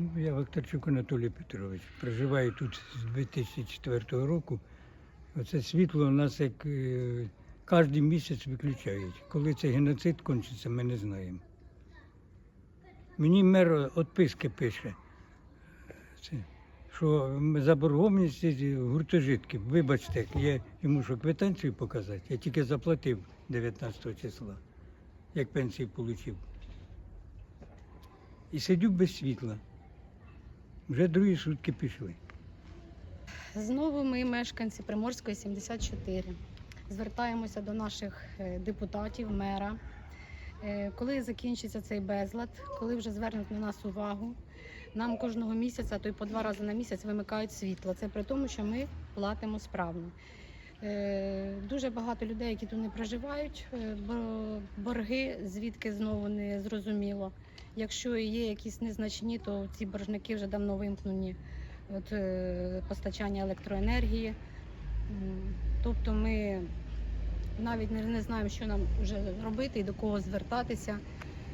Ну, Я Вакторчук Анатолій Петрович. Проживаю тут з 2004 року. Оце світло у нас як е, кожен місяць виключають. Коли цей геноцид кончиться, ми не знаємо. Мені мер відписки пише, це, що заборгованість із гуртожитків. Вибачте, я йому що квитанцію показати. Я тільки заплатив 19 числа, як пенсію отримав. І сидю без світла. Вже другі сутки пішли. Знову ми, мешканці Приморської 74, звертаємося до наших е, депутатів, мера. Е, Коли закінчиться цей безлад, коли вже звернуть на нас увагу, нам кожного місяця, то й по два рази на місяць вимикають світло. Це при тому, що ми платимо справно. Е, Дуже багато людей, які тут не проживають, е, бо- борги звідки знову не зрозуміло. Якщо є якісь незначні, то ці боржники вже давно вимкнені от, е, постачання електроенергії. Тобто ми навіть не знаємо, що нам вже робити і до кого звертатися.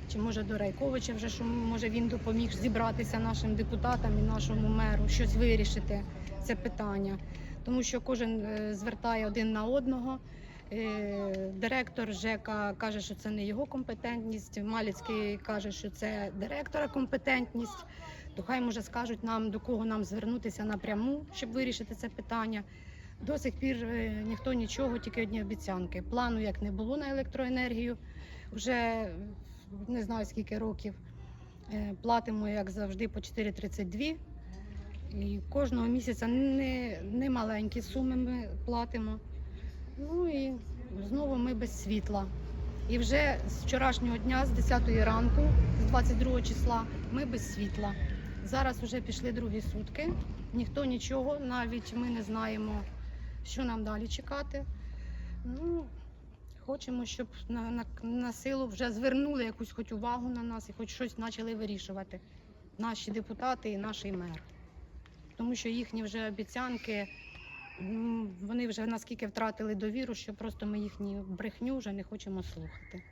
Чи може до Райковича вже що може він допоміг зібратися нашим депутатам і нашому меру, щось вирішити це питання. Тому що кожен е, звертає один на одного. Е, Директор ЖЕКа каже, що це не його компетентність. Маліцький каже, що це директора компетентність. То хай може скажуть нам, до кого нам звернутися напряму, щоб вирішити це питання. До сих пір е, ніхто нічого, тільки одні обіцянки. Плану як не було на електроенергію. Вже не знаю скільки років. Платимо, як завжди, по 4,32. І кожного місяця не, не маленькі суми ми платимо. Ну і знову ми без світла. І вже з вчорашнього дня, з 10 ранку, з 22 числа, ми без світла. Зараз вже пішли другі сутки. Ніхто нічого, навіть ми не знаємо, що нам далі чекати. Ну, хочемо, щоб на, на, на силу вже звернули якусь хоч увагу на нас і хоч щось почали вирішувати. Наші депутати і наш мер. Тому що їхні вже обіцянки, вони вже наскільки втратили довіру, що просто ми їхню брехню вже не хочемо слухати.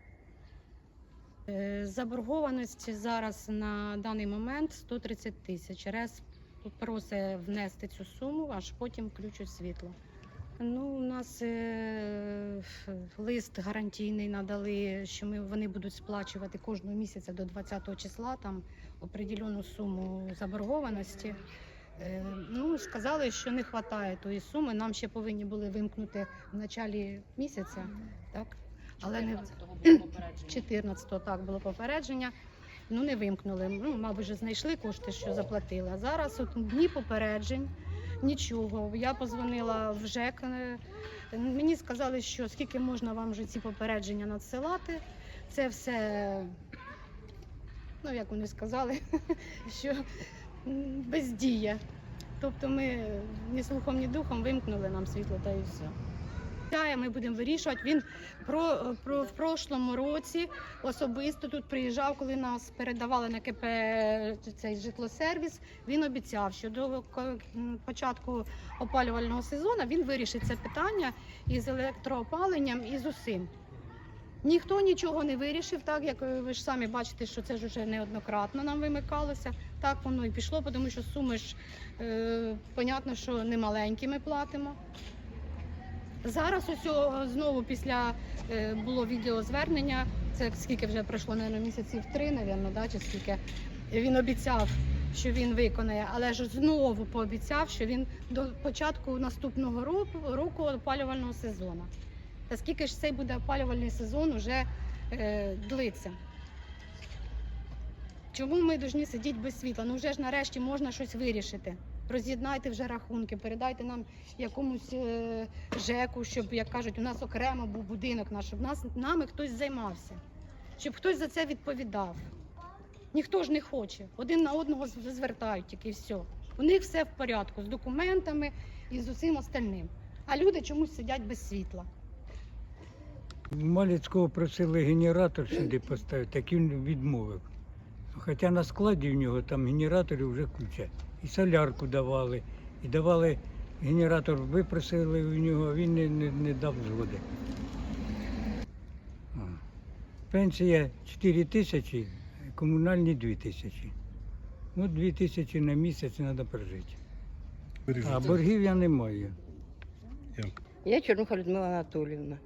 Е, Заборгованість зараз на даний момент 130 тисяч. РЕС просить внести цю суму, аж потім включать світло. Ну, у нас е, лист гарантійний надали, що ми, вони будуть сплачувати кожного місяця до 20 числа там определену суму заборгованості. Е, ну, сказали, що не вистачає тої суми. Нам ще повинні були вимкнути в началі місяця, так? Але не 14-го так було попередження. Ну не вимкнули. Ну, мабуть, вже знайшли кошти, що заплатили. А зараз от дні попереджень, нічого. Я позвонила в ЖЕК. е, Мені сказали, що скільки можна вам вже ці попередження надсилати. Це все, ну як вони сказали, що бездія. Тобто ми ні слухом, ні духом вимкнули нам світло та і все. Та, Ми будемо вирішувати. Він про, про в прошлому році особисто тут приїжджав, коли нас передавали на КП цей житлосервіс. Він обіцяв, що до початку опалювального сезону він вирішить це питання із електроопаленням і з усім. Ніхто нічого не вирішив, так як е, ви ж самі бачите, що це ж вже неоднократно нам вимикалося. Так воно і пішло, тому що суми ж е, понятно, що не маленькі ми платимо. Зараз ось знову після е, було відеозвернення. Це скільки вже пройшло, наверное, місяців три, напевно, да, чи скільки. Він обіцяв, що він виконає, але ж знову пообіцяв, що він до початку наступного року, року опалювального сезону. Та скільки ж цей буде опалювальний сезон уже е, длиться? Чому ми повинні сидіти без світла? Ну вже ж нарешті можна щось вирішити. Роз'єднайте вже рахунки, передайте нам якомусь е, ЖЕКу, щоб, як кажуть, у нас окремо був будинок наш, щоб нас нами хтось займався, щоб хтось за це відповідав. Ніхто ж не хоче. Один на одного звертають тільки все. У них все в порядку з документами і з усім остальним. А люди чомусь сидять без світла. Маліцького просили генератор сюди поставити, так він відмовив. Хоча на складі в нього там генератори вже куча. І солярку давали, і давали генератор, випросили у нього, а він не, не, не дав згоди. Пенсія 4 тисячі, комунальні 2 тисячі. Ну, дві тисячі на місяць треба прожити. А боргів я не маю. Я Чернуха Людмила Анатоліївна.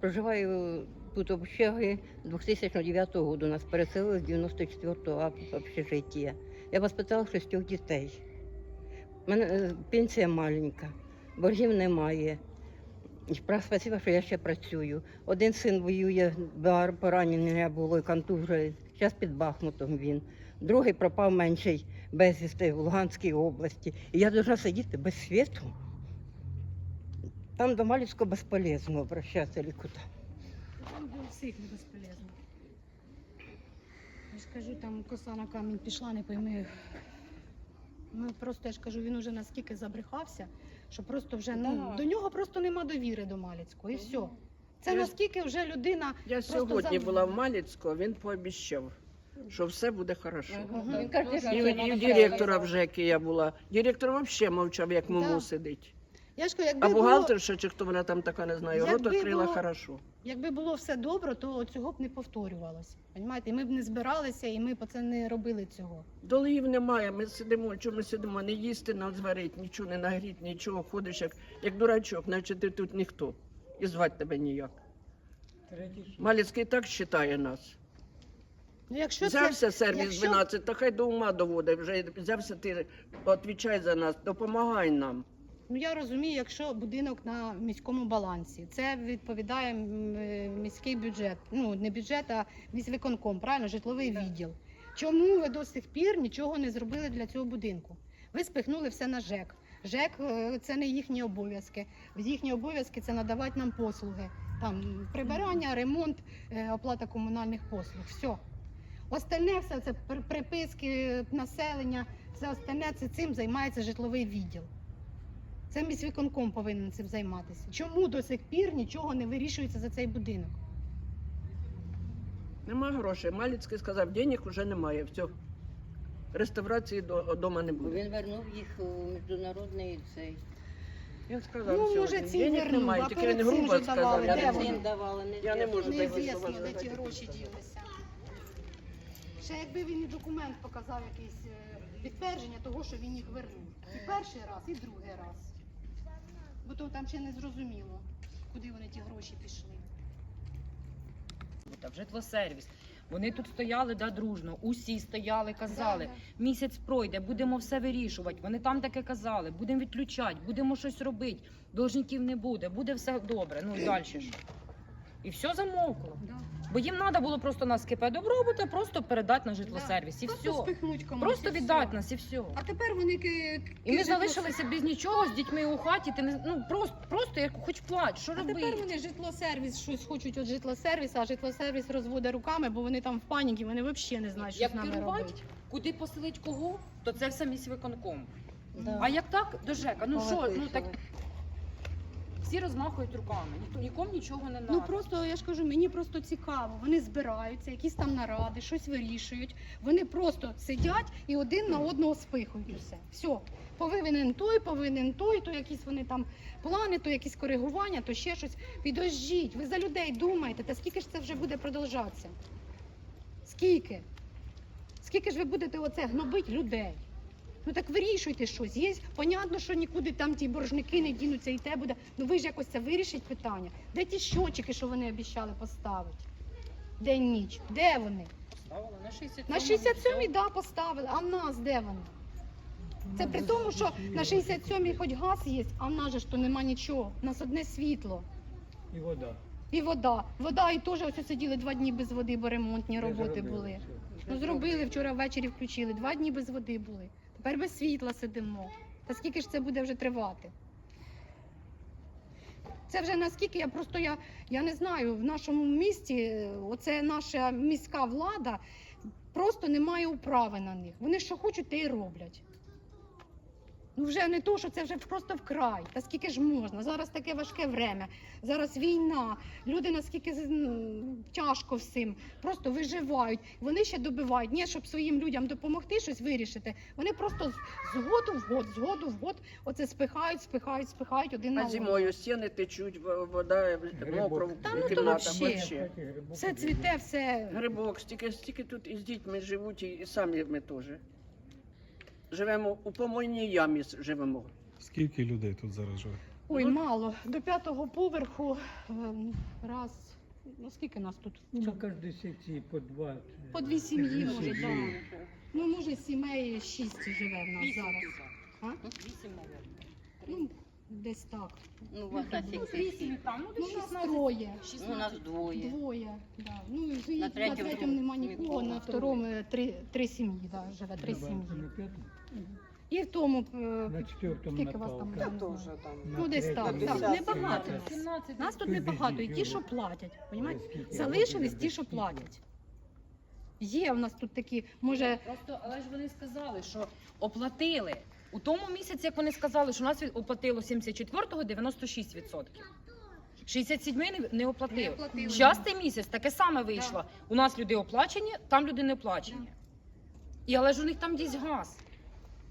Проживаю тут в общагі 2009 року. Нас переселили з 94-го общежиття. Я воспитала шістьох дітей. У мене е, пенсія маленька, боргів немає. Спасибо, що я ще працюю. Один син воює, поранення було і контужує. Зараз під Бахмутом він. Другий пропав менший безвісти в Луганській області. І я должна сидіти без світу. Там до Малівського безполезно обращатися куди. Там для всіх не безполезно. Я ж кажу, там коса на камінь пішла, не пойми. Ну просто я ж кажу, він уже наскільки забрехався, що просто вже ну, до нього просто нема довіри до Маліцького. І все. Це Я наскільки вже людина. Я Просто сьогодні зам- була в Маліцьку, він пообіцяв, що все буде хорошо. Мгм. Він І, і директора в ЖЕКі я була. Директор взагалі мовчав, як муму Да. сидить. Я ж кажу, якби А було, бухгалтерша, чи хто вона там така, не знаю, рот Якби відкрила було- хорошо. якби було все добре, то цього б не повторювалося. Понімаєте? І ми б не збиралися, і ми б це не робили цього. Долгів немає, ми сидимо, чому ми сидимо, не їсти, не зварити, нічого не нагріти, нічого, ходиш як, як дурачок, наче ти тут ніхто. І звати тебе ніяк. Маліцький так вважає нас. Ну, якщо Взявся це, сервіс якщо- 12, та хай до ума доводить. Вже взявся ти, відповідай за нас, допомагай нам. Ну я розумію, якщо будинок на міському балансі, це відповідає е, міський бюджет. Ну не бюджет, а міськвиконком, правильно, житловий відділ. Чому ви до сих пір нічого не зробили для цього будинку? Ви спихнули все на ЖЕК. ЖЕК е, це не їхні обов'язки. Їхні обов'язки це надавати нам послуги. Там прибирання, ремонт, е, оплата комунальних послуг. Все. Остальне все це при- приписки населення, все остальне це цим займається житловий відділ. Це міськвиконком повинен цим займатися. Чому до сих пір нічого не вирішується за цей будинок? Нема грошей. Маліцький сказав, денег вже немає. Все. Реставрації до, дома не буде. Він вернув їх у міжнародний цей. Він сказав, Ну, може, ці денег вернув, немає. а Тільки перед він цим грубо давали. сказав. Де Я вони? не можу. давали, не Я не можу Не так звісно, висловити. де ті гроші ділися. Ще якби він і документ показав якийсь е, підтвердження того, що він їх вернув. І перший раз, і другий раз. Бо то там ще не зрозуміло, куди вони ті гроші пішли. Та в житлосервіс. Вони тут стояли да, дружно, усі стояли, казали, місяць пройде, будемо все вирішувати. Вони там таке казали, будемо відключати, будемо щось робити, должників не буде, буде все добре. Ну і далі що? І все замовкло. Да. Бо їм треба було просто нас КП добробута, просто передати на житлосервіс. І Просто все. спихнуть комусь. Просто і віддати все. нас і все. А тепер вони ки- І ми ки- залишилися без нічого з дітьми у хаті. Ти не ну просто, просто як хоч плач, що А тепер робити? вони житлосервіс щось хочуть від житлосервіса, а житлосервіс розводить руками, бо вони там в паніці, вони взагалі не знають, що Як з нами керувати? робити. Куди поселить кого, то це все міськвиконком. Да. А як так до ЖЕКа? Ну що, ну так всі розмахують руками, ніхто нікому нічого не Ну просто я ж кажу, мені просто цікаво. Вони збираються, якісь там наради, щось вирішують. Вони просто сидять і один на одного спихують і все. Все. Повинен той, повинен той, то якісь вони там плани, то якісь коригування, то ще щось. Підождіть, ви за людей думаєте, та скільки ж це вже буде продовжатися? Скільки? Скільки ж ви будете оце гнобить людей? Ну так вирішуйте щось. Є понятно, що нікуди там ті боржники не дінуться, і те буде. Ну ви ж якось це вирішить питання. Де ті щочики, що вони обіцяли поставити? День ніч. Де вони? Поставили на 67 На 67-й, да, поставили, а в нас де вони? Це при тому, що на 67-й хоч газ є, а в нас же ж то нема нічого. У нас одне світло. І вода. І вода. Вода і теж ось сиділи два дні без води, бо ремонтні роботи були. Ну зробили вчора ввечері включили. Два дні без води були. Тепер без світла сидимо. Та скільки ж це буде вже тривати? Це вже наскільки я просто я, я не знаю, в нашому місті е, оце наша міська влада просто не має управи на них. Вони що хочуть, те й роблять. Ну вже не то, що це вже просто вкрай. Та скільки ж можна? Зараз таке важке время. Зараз війна. Люди наскільки з- тяжко всім, просто виживають. Вони ще добивають. Ні, щоб своїм людям допомогти щось вирішити. Вони просто з з в год, з году в год оце спихають, спихають, спихають один на А одного. зимою стіни течуть, вода, мокро в Та ну то вообще. Все цвіте, все. Грибок, стільки, стільки тут із дітьми живуть, і самі ми теж. Живемо у помойній ямі живемо. Скільки людей тут зараз живе? Ой, мало. До п'ятого поверху ем, раз. Ну скільки нас тут? На кожній секції по два. По дві сім'ї, може, так. Ну, може, сімей шість живе в нас зараз. А? Вісім, мабуть. Ну, десь так. Ну, у вас на Ну, вісім там, ну, Ну, десь у нас 16. троє. Ну, у нас двоє. Двоє. Да. Ну, і На на третьому третьому нема нікого, нікого. на второму е, три, три сім'ї, да, живе три На сім'ї. п'ятому? І в тому, е, На четвертому скільки вас там? Наталка. я не знаю. Ну, десь так, так, Наталка. небагато. 17. Нас тут небагато, і ті, що платять, понімаєте? Скільки Залишились ті, що платять. Є в нас тут такі, може, Просто, але ж вони сказали, що оплатили. У тому місяці, як вони сказали, що у нас оплатило 74-го 96%. 67 не, не оплатили. Зараз місяць таке саме вийшло. У нас люди оплачені, там люди не оплачені. І але ж у них там десь газ.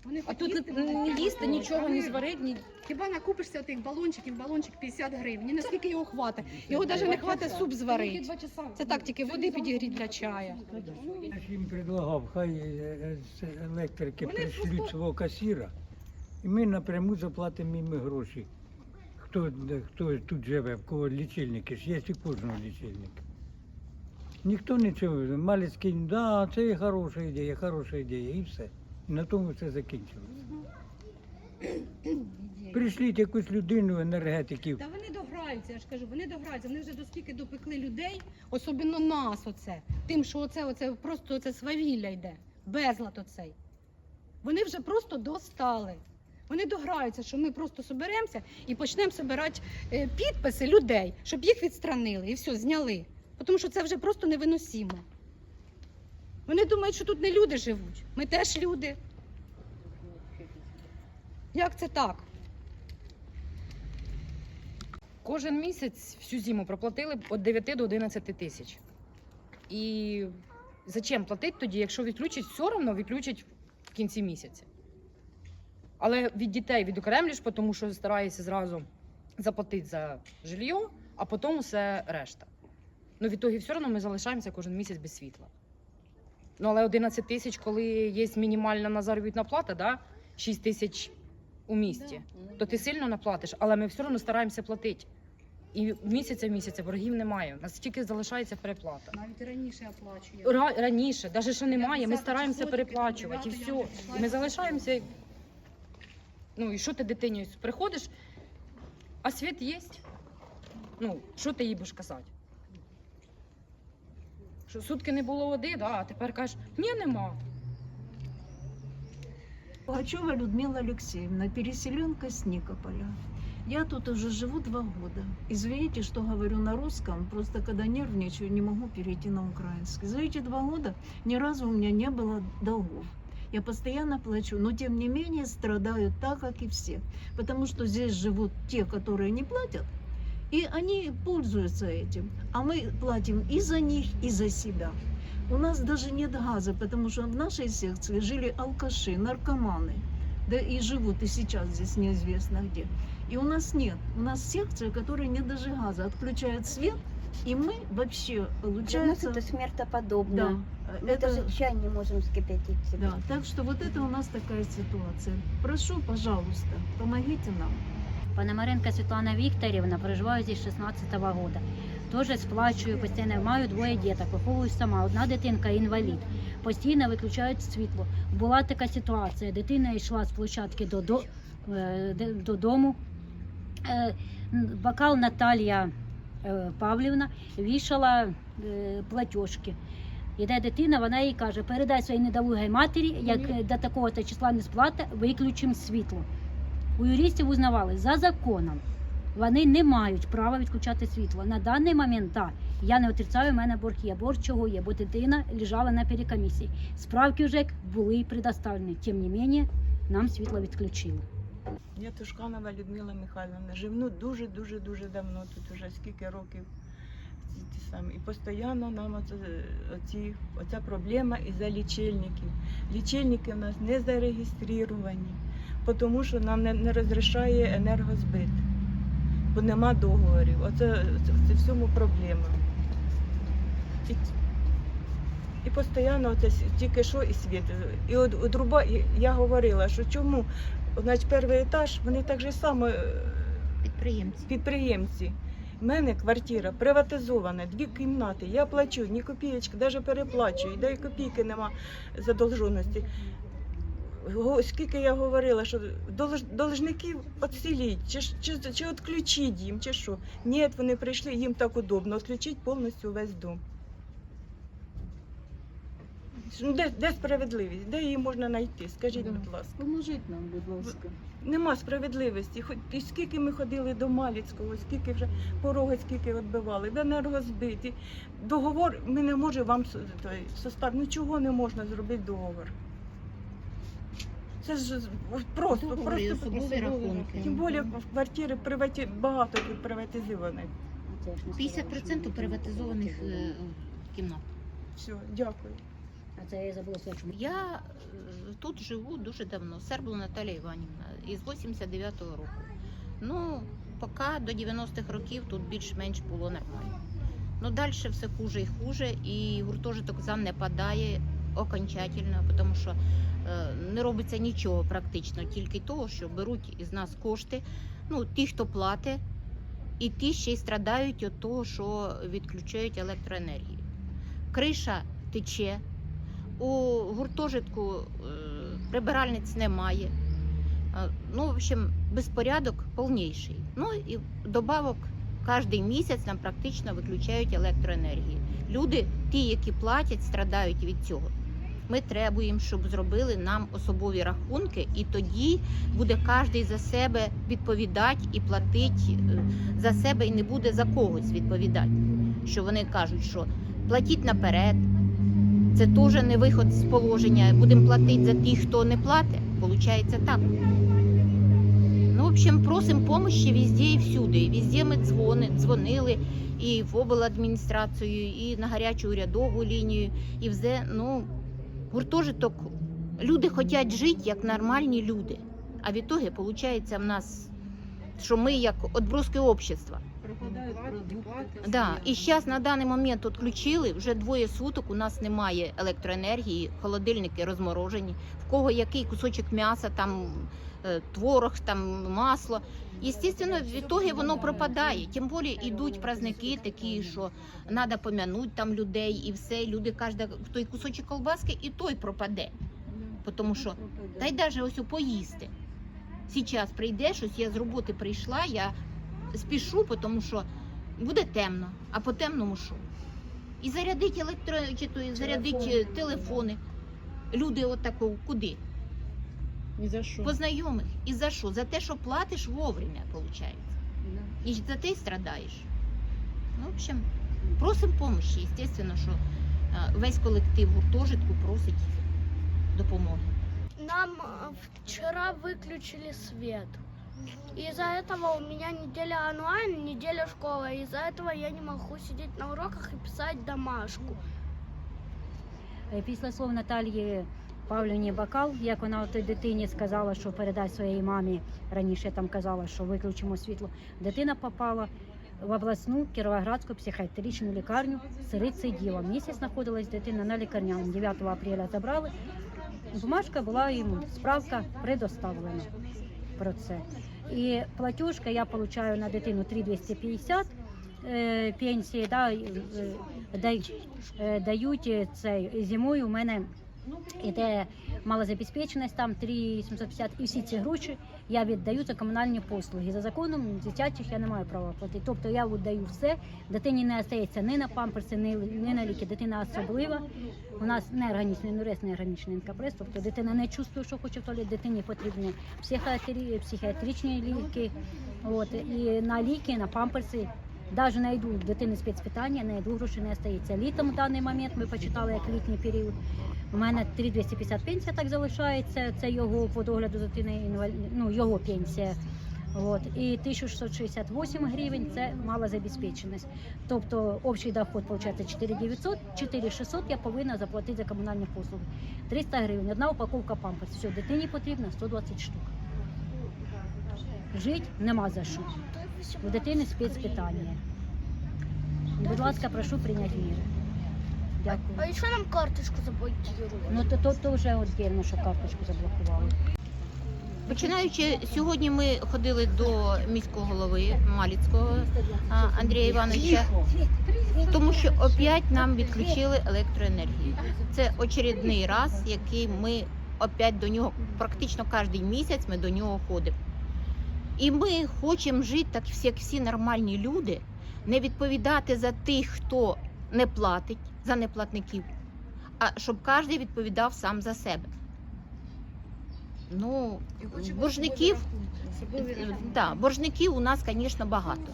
Вони А хоч тут їсти не, не їсти, нічого, не зварити, ні. Хіба накупишся тих балончиків, балончик 50 гривень. Ні наскільки його хватить. Його навіть не хватить суп зварити. Це так, тільки води підігріти для чаю. Я ж їм предлагав, хай е, е, з електрики Вони пришлють просто- свого касіра, і ми напряму заплатимо їм гроші. Хто, хто тут живе, в кого лічильники ж є у кожного лічильника. Ніхто нічого, Малецький, да, це хороша ідея, хороша ідея, і все. І на тому все закінчилося. Прийшліть якусь людину, енергетиків. Та вони дограються, я ж кажу, вони дограються. Вони вже доскільки допекли людей, особливо нас оце. Тим, що оце, оце просто оце свавілля йде, безлад оцей. Вони вже просто достали. Вони дограються, що ми просто соберемося і почнемо збирати е, підписи людей, щоб їх відстранили і все, зняли. Тому що це вже просто невиносимо. Вони думають, що тут не люди живуть. Ми теж люди. Як це так? Кожен місяць всю зиму проплатили від 9 до 11 тисяч. І зачем платити тоді, якщо відключать, все одно відключать в кінці місяця. Але від дітей відокремлюєш, тому що стараєшся зразу заплатити за жилье, а потім все решта. Ну, в ітогі все одно ми залишаємося кожен місяць без світла. Ну, але 11 тисяч, коли є мінімальна на заробітна плата, да? 6 тисяч у місті то ти сильно наплатиш, але ми все одно стараємося платити. І місяця в місяця боргів немає. У нас тільки залишається переплата. Навіть раніше оплачує. Ра- раніше, навіть що немає, ми стараємося переплачувати і все. І ми залишаємося. Ну і що ти дитині приходиш, а світ є. Ну, що ти їй будеш казати? Що сутки не було води, да, а тепер кажеш, ні, нема. Пугачева Людмила Алексеевна, переселенка с Никополя. Я тут уже живу два года. Извините, что говорю на русском, просто когда нервничаю, не могу перейти на украинский. За эти два года ни разу у меня не было долгов. Я постоянно плачу, но тем не менее страдаю так, как и все. Потому что здесь живут те, которые не платят, и они пользуются этим. А мы платим и за них, и за себя. У нас даже нет газа, потому что в нашей секции жили алкаши, наркоманы. Да и живут и сейчас здесь неизвестно где. И у нас нет. У нас секция, которой нет даже газа. Отключают свет, и мы вообще, Для нас получается... это смертоподобно. Да, Мы это, даже чай не можем вскипятить себе. да, так что вот это у нас такая ситуация. Прошу, пожалуйста, помогите нам. Пономаренко Світлана Вікторівна, проживаю здесь 16-го года. Тоже сплачую постійно, маю двоє діток, виховую сама. Одна дитинка інвалід. Постійно виключають світло. Була така ситуація. Дитина йшла з площадки до, до, де- додому. Е, Бокал Наталія е, Павлівна вішала платіжки. Іде дитина, вона їй каже, передай своїй недолугій матері, як до такого-то числа не сплата, виключимо світло. У юристів узнавали за законом. Вони не мають права відключати світло. На даний момент, так, я не отрицаю, у мене борг є. Борг чого є, бо дитина лежала на перекомісії. Справки вже були предоставлені. Тим не менше, нам світло відключили. Я Тушканова Людмила Михайловна. Живу дуже дуже давно тут уже скільки років. І постійно нам оце, оці, оця проблема із-за лічильників. Лічильники в нас не зареєстровані, тому що нам не, не розрішає енергозбит, бо нема договорів. Оце це, це всьому проблема. І І постійно це тільки що і світ. І от, от руба, і я говорила, що чому значить, перший етаж, вони так же само е, Підприємці. підприємці. У мене квартира приватизована, дві кімнати. Я плачу ні копієчки, навіть переплачую, де й копійки нема задолженості. Скільки я говорила, що должників відселіть, чи, чи, чи відключіть їм, чи що. Ні, вони прийшли, їм так удобно, відключіть повністю весь дом. Ну, Де, де справедливість? Де її можна знайти? Скажіть, Да. будь ласка. Поможіть нам, будь ласка. Нема справедливості. Хоч і скільки ми ходили до Маліцького, скільки вже пороги, скільки відбивали, де енергозбиті. Договор ми не можемо вам той, состав. Нічого не можна зробити договор. Це ж просто, Договори, просто особові рахунки. тим більше в квартири приваті... багато приватизованих. 50% приватизованих е, кімнат. Все, дякую. А це я забула сказати, що Я е, тут живу дуже давно. Сербу Наталія Іванівна із 89-го року. Ну, поки до 90-х років тут більш-менш було нормально. Ну, далі все хуже і хуже, і гуртожиток зам не падає окончательно, тому що е, не робиться нічого практично, тільки того, що беруть із нас кошти, ну, ті, хто платить, і ті ще й страдають від того, що відключають електроенергію. Криша тече, у гуртожитку е, прибиральниць немає. Е, Ну, в общем, безпорядок повніший. Ну і добавок кожен місяць нам практично виключають електроенергію. Люди, ті, які платять, страдають від цього. Ми требуємо, щоб зробили нам особові рахунки, і тоді буде кожен за себе відповідати і платити е, за себе, і не буде за когось відповідати. Що вони кажуть, що платіть наперед, це теж не виход з положення. Будемо платити за тих, хто не платить. Получається так. Ну, в общем, просимо помощи везде і всюди. І везде ми дзвони, дзвонили і в обладміністрацію, і на гарячу урядову лінію, і все. Ну, гуртожиток. Люди хочуть жити як нормальні люди. А в ітоги, виходить в нас, що ми як отброски общества. Да, і зараз на даний момент відключили, вже двоє суток у нас немає електроенергії, холодильники розморожені, в кого який кусочок м'яса, там е, творог, там масло. Естественно, в ітогі воно пропадає. Тим більше йдуть праздники такі, що треба помянути там людей і все. Люди кожен той кусочок колбаски і той пропаде. Тому що та й навіть ось поїсти. Зараз прийдеш, ось я з роботи прийшла, я спішу, тому що буде темно, а по темному що? І зарядить електро, чи то і зарядить е, телефони. Люди отако куди? Ні за що. По знайомих. І за що? За те, що платиш вовремя, виходить. І за те й страдаєш. Ну, в общем, просимо помощі. Естественно, що е, весь колектив гуртожитку просить допомоги. Нам э, вчера выключили свет. Из-за этого у меня неделя онлайн, неделя школа. Из-за этого я не могу сидеть на уроках и писать домашку. Е, Після слов Наталії Павлівні Бакал, як вона той дитині сказала, що передасть своїй мамі, раніше там казала, що виключимо світло. Дитина попала в обласну Кіровоградську психіатричну лікарню з рецидивом. Місяць знаходилась дитина на лікарняному. 9 апреля забрали. Бумажка була йому, справка предоставлена про це. І платіжка я отримую на дитину 3250 е, пенсії, да, е, дають е, цей зимою. У мене іде малозабезпеченість, там 3750, і всі ці гроші я віддаю за комунальні послуги. За законом дитячих я не маю права платити. Тобто я віддаю все, дитині не остається ні на памперси, ні, ні на ліки. Дитина особлива. У нас не органічний нурець, не органічний інкапрес, тобто дитина не чувствує, що хоче в дитині потрібні психіатрі, психіатричні ліки. От, і на ліки, на памперси Даже найду дитини спецпитання, найду гроші не остається. Літом в даний момент ми почитали як літній період. У мене 3250 пенсія так залишається. Це його по догляду дитини ну його пенсія. От. І 1668 гривень це малозабезпеченість. Тобто общий доход виходить 4900, 4600 я повинна заплатити за комунальні послуги. 300 гривень, одна упаковка памперс. Все, дитині потрібно 120 штук. Жити нема за що. У дитини спецпитання. Будь ласка, прошу прийняти міри. Дякую. А еще нам карточку заблокировали. Ну то, то, то вже віддільно, що карточку заблокували. Починаючи сьогодні, ми ходили до міського голови Маліцького Андрія Івановича, тому що опять нам відключили електроенергію. Це очередний раз, який ми опять до нього практично кожен місяць ми до нього ходимо. І ми хочемо жити так, як всі нормальні люди, не відповідати за тих, хто не платить, за неплатників, а щоб кожен відповідав сам за себе. Ну, боржників, да, боржників у нас, звісно, багато.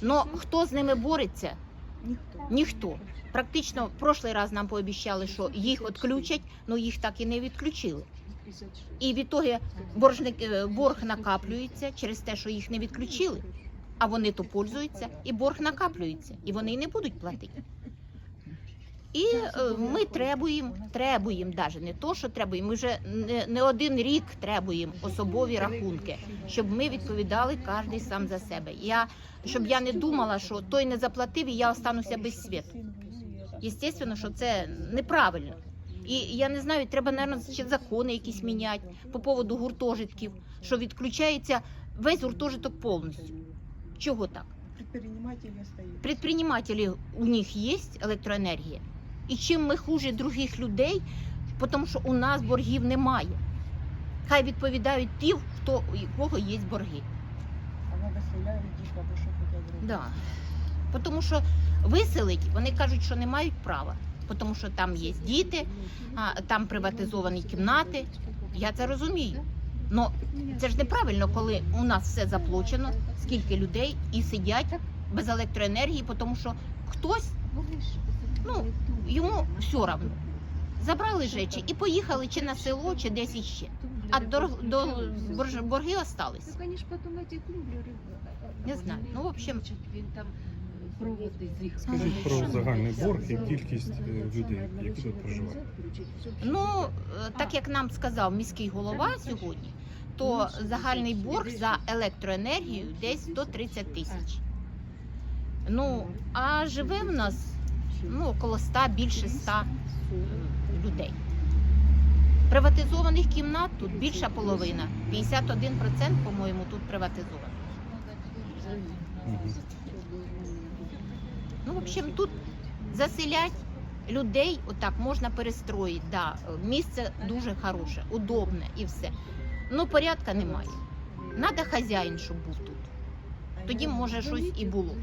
Но хто з ними бореться? Ніхто. Практично в прошлий раз нам пообіцяли, що їх відключать, але їх так і не відключили. І відтоді боржник, е, борг накаплюється через те, що їх не відключили, а вони то пользуються, і борг накаплюється, і вони не будуть платити. І е, ми требуємо, требуємо навіть не то, що требуємо. Ми вже не, не один рік требуємо особові рахунки, щоб ми відповідали кожен сам за себе. Я щоб я не думала, що той не заплатив і я остануся без світу. Єстественно, що це неправильно. І я не знаю, треба, мабуть, ще закони якісь міняти по поводу гуртожитків, що відключається весь гуртожиток повністю. Чого так? Предприниматели у них є електроенергія. І чим ми хуже других людей, тому що у нас боргів немає. Хай відповідають ті, хто у кого є борги. Да. Тому що виселить, вони кажуть, що не мають права, тому що там є діти, там приватизовані кімнати. Я це розумію. Но це ж неправильно, коли у нас все заплачено, скільки людей і сидять без електроенергії, тому що хтось ну, йому все одно. Забрали речі і поїхали чи на село, чи десь іще. А до, до борги остались. Не знаю. Ну, в общем, Скажіть про загальний борг і кількість е, людей, які тут проживають. Ну, е, так як нам сказав міський голова сьогодні, то загальний борг за електроенергію десь 130 тисяч. Ну, а живе в нас ну, около 100, більше 100 людей. Приватизованих кімнат тут більша половина. 51%, по-моєму, тут приватизовано. Ну, в общем, тут заселять людей отак можна перестроїти. Да. Місце дуже хороше, удобне і все. Ну, порядка немає. Надо хазяїн, щоб був тут. Тоді, може, щось і було.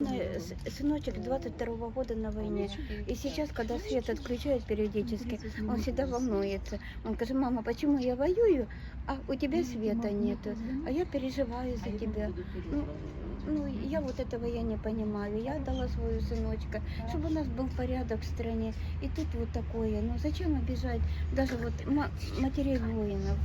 Ну, с- Сыночек 22 года на войне. И сейчас, когда свет отключают периодически, он всегда волнуется. Он говорит, мама, почему я воюю, а у тебя света нету? А я переживаю за тебя. Ну, ну, я вот этого я не понимаю. Я отдала свою сыночка, чтобы у нас был порядок в стране. И тут вот такое. Ну, зачем обижать даже вот ма- матерей воинов?